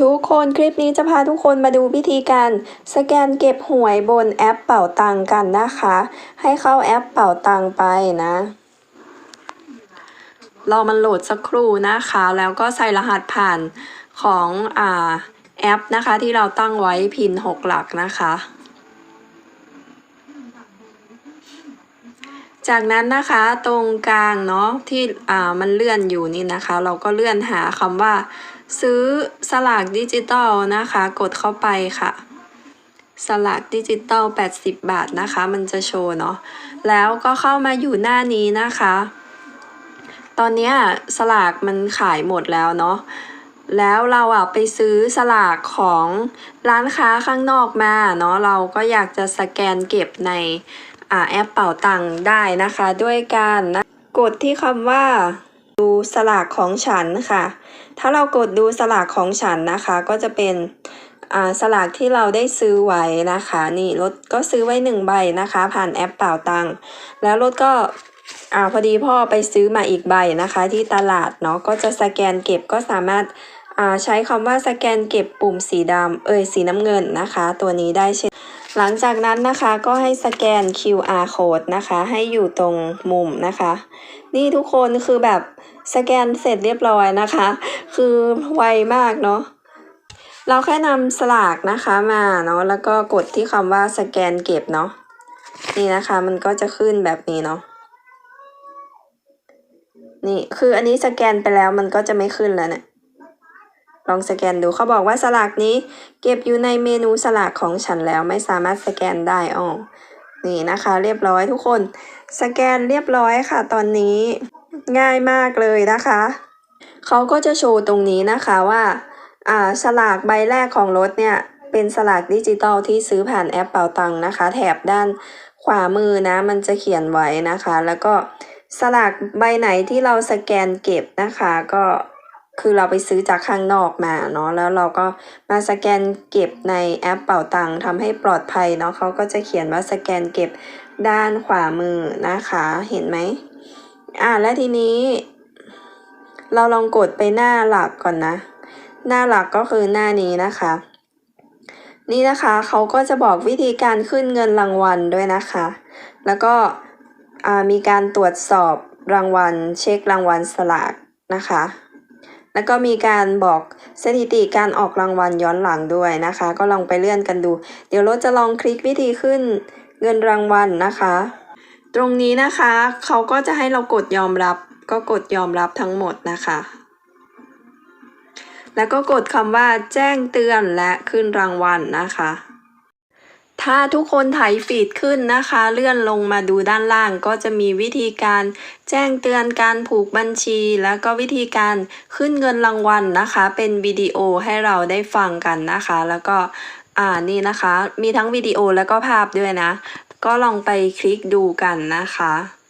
ทุกคนคลิปนี้จะพาทุกคนมาดูวิธีการสแกนเก็บหวยบนแอปเป่าตังกันนะคะ ให้เข้าแอปเป่าตังไปนะรอมันโหลดสักครู่นะคะ แล้วก็ใส่รหัสผ่านของอ่าแอปนะคะที่เราตั้งไว้พิน6หลักนะคะ จากนั้นนะคะตรงกลางเนาะที่อ่ามันเลื่อนอยู่นี่นะคะ เราก็เลื่อนหาคำว่า ซื้อสลากดิจิตอลนะคะ กดเข้าไปค่ะ สลากดิจิตอล80 บาทนะคะ มันจะโชว์เนาะแล้วก็เข้ามาอยู่หน้านี้นะคะ ตอนนี้สลากมันขายหมดแล้วเนาะแล้วเราอะไปซื้อสลากของร้านค้าข้างนอกมาเนาะเราก็อยากจะสแกนเก็บในอแอปเป่าตังค์ได้นะคะ ด้วยการนะกดที่คำว่า ดูสลากของฉันค่ะ ถ้าเรากดดูสลากของฉันนะคะ ก็จะเป็นสลากที่เราได้ซื้อไว้นะคะ นี่รถก็ซื้อไว้หนึ่งใบนะคะ ผ่านแอปเป่าตังค์แล้วรถก็อ่าพอดีพ่อไปซื้อมาอีกใบนะคะ ที่ตลาดเนาะก็จะสแกนเก็บก็สามารถใช้คำว่าสแกนเก็บปุ่มสีดำเอ่ยสีน้ำเงินนะคะ ตัวนี้ได้เช่น หลังจากนั้นนะคะก็ให้สแกน QR code นะคะ ให้อยู่ตรงมุมนะคะ นี่ทุกคนคือแบบสแกนเสร็จเรียบร้อยนะคะ คือไวมากเนาะเราแค่นำสลากนะคะมาเนาะแล้วก็กดที่คำว่าสแกนเก็บเนาะนี่นะคะมันก็จะขึ้นแบบนี้เนาะนี่คืออันนี้สแกนไปแล้วมันก็จะไม่ขึ้นแล้วเนี่ย ลองสแกนดูเขาบอกว่าสลากนี้ เก็บอยู่ในเมนูสลากของฉันแล้วไม่สามารถสแกนได้อ๋อนี่นะคะ เรียบร้อยทุกคน สแกนเรียบร้อยค่ะ ตอนนี้ง่ายมากเลยนะคะเขาก็จะโชว์ตรงนี้นะคะว่าอ่าสลากใบแรกของรถเนี่ยเป็นสลากดิจิตอลที่ซื้อผ่านแอปเป่าตังค์นะคะ แถบด้านขวามือนะมันจะเขียนไว้นะคะ แล้วก็สลากใบไหนที่เราสแกนเก็บนะคะ ก็ คือเราไปซื้อจากข้างนอกมาเนาะแล้วเราก็มาสแกนเก็บในแอปเป่าตังค์ทำให้ปลอดภัยเนาะเขาก็จะเขียนว่าสแกนเก็บด้านขวามือนะคะเห็นไหมอ่าและทีนี้ เราลองกดไปหน้าหลักก่อนนะ หน้าหลักก็คือหน้านี้นะคะ นี่นะคะเขาก็จะบอกวิธีการขึ้นเงินรางวัลด้วยนะคะ แล้วก็มีการตรวจสอบรางวัล เช็ครางวัลสลากนะคะ แล้วก็มีการบอกสถิติการออกรางวัลย้อนหลังด้วยนะคะ ก็ลองไปเลื่อนกันดู เดี๋ยวเราจะลองคลิกวิธีขึ้นเงินรางวัลนะคะ ตรงนี้นะคะเขาก็จะให้เรากดยอมรับ ก็กดยอมรับทั้งหมดนะคะ แล้วก็กดคำว่าแจ้งเตือนและขึ้นรางวัลนะคะ ถ้าทุกคนถ่ายฟีดขึ้นนะคะ เลื่อนลงมาดูด้านล่างก็จะมีวิธีการแจ้งเตือนการผูกบัญชี แล้วก็วิธีการขึ้นเงินรางวัลนะคะ เป็นวิดีโอให้เราได้ฟังกันนะคะ แล้วก็อ่านี่นะคะ มีทั้งวิดีโอแล้วก็ภาพด้วยนะ ก็ลองไปคลิกดูกันนะคะ